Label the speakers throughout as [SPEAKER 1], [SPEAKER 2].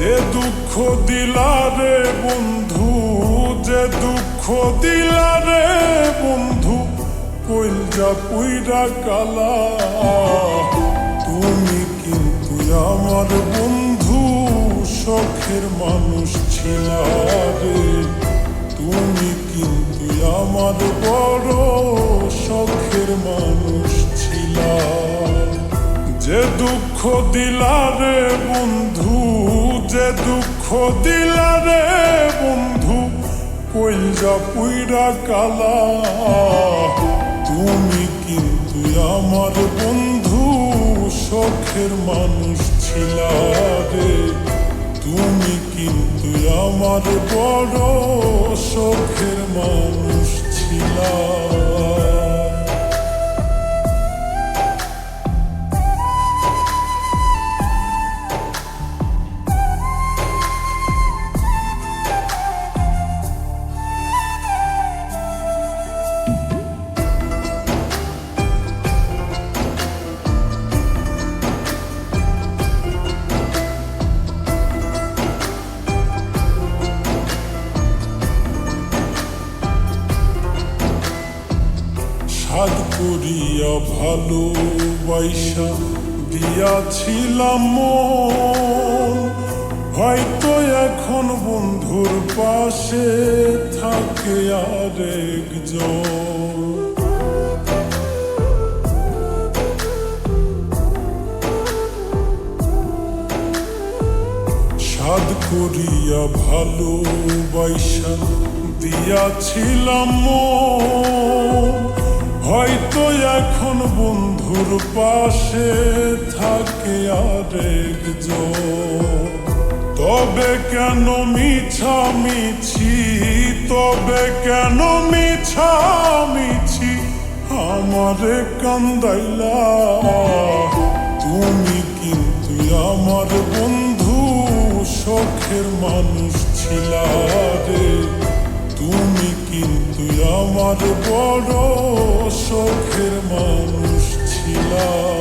[SPEAKER 1] যে দুঃখ দিলারে বন্ধু, যে দুঃখ দিলারে বন্ধু, কইলজা পুইরা কালা। তুমি কিন্তু আমার বন্ধু শখের মানুষ ছিলারে তুমি কিন্তু আমার বড় শখের মানুষ ছিলা। যে দুঃখ দিলারে বন্ধু যে দুঃখ দিলারে বন্ধু কইলজা পুইরা কালা। তুমি কিন্তু আমার বন্ধু শখের মানুষ ছিলারে তুমি কিন্তু আমার বড় শখের মানুষ ছিলা। সাদ করিয়া ভালোবাসা দিয়াছিলাম। হয়তো এখন বন্ধুর পাশে থাকে আরেকজন সাদ করিয়া ভালোবাসা দিয়াছিলাম। হয়তো এখন বন্ধুর পাশে থাকে আরেকজন তবে কেন মিছামিছি? তবে কেন মিছামিছি? আমারে কান্দাইলা। তুমি কিন্তু আমার বন্ধু শখের মানুষ ছিলা রে। তুমি কিন্তু আমার বড় শখের মানুষ ছিলা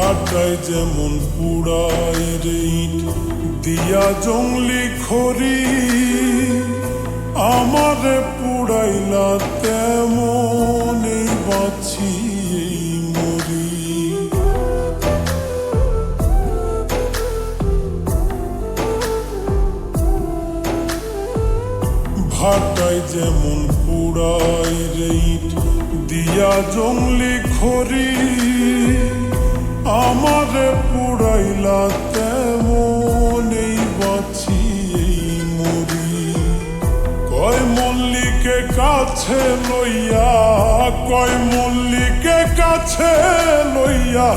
[SPEAKER 1] ভাটায় যেমন পুড়ায় রে ইট দিয়া জঙ্গলি খড়ি। আমার পুড়াইলা তেমন এই মরি। ভাটায় যেমন পুড়াই রে ইট দিয়া জঙ্গলি খড়ি। আমারে পুড়াইলা তেমন এই বাঁচি, এই মরি কয় মল্লিকে কাছে লইয়া, কয় মল্লিকে কাছে লইয়া,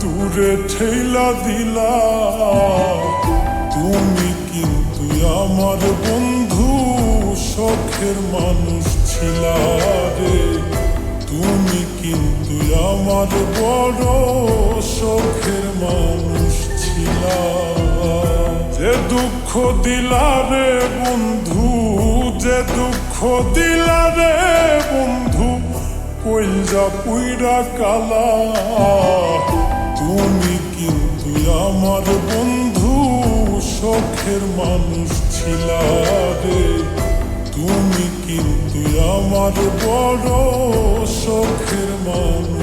[SPEAKER 1] দূরে ঠেলা দিলা। তুমি কিন্তু আমার বন্ধু শখের মানুষ ছিলা রে। তুমি কিন্তু আমার বড় শখের মানুষ ছিলা। যে দুঃখ দিলারে বন্ধু, যে দুঃখ দিলারে বন্ধু, কইলজা পুইরা কালা। তুমি কিন্তু আমার বন্ধু শখের মানুষ ছিলা রে। তুমি কিন্তু আমার বড় শখের মানুষ।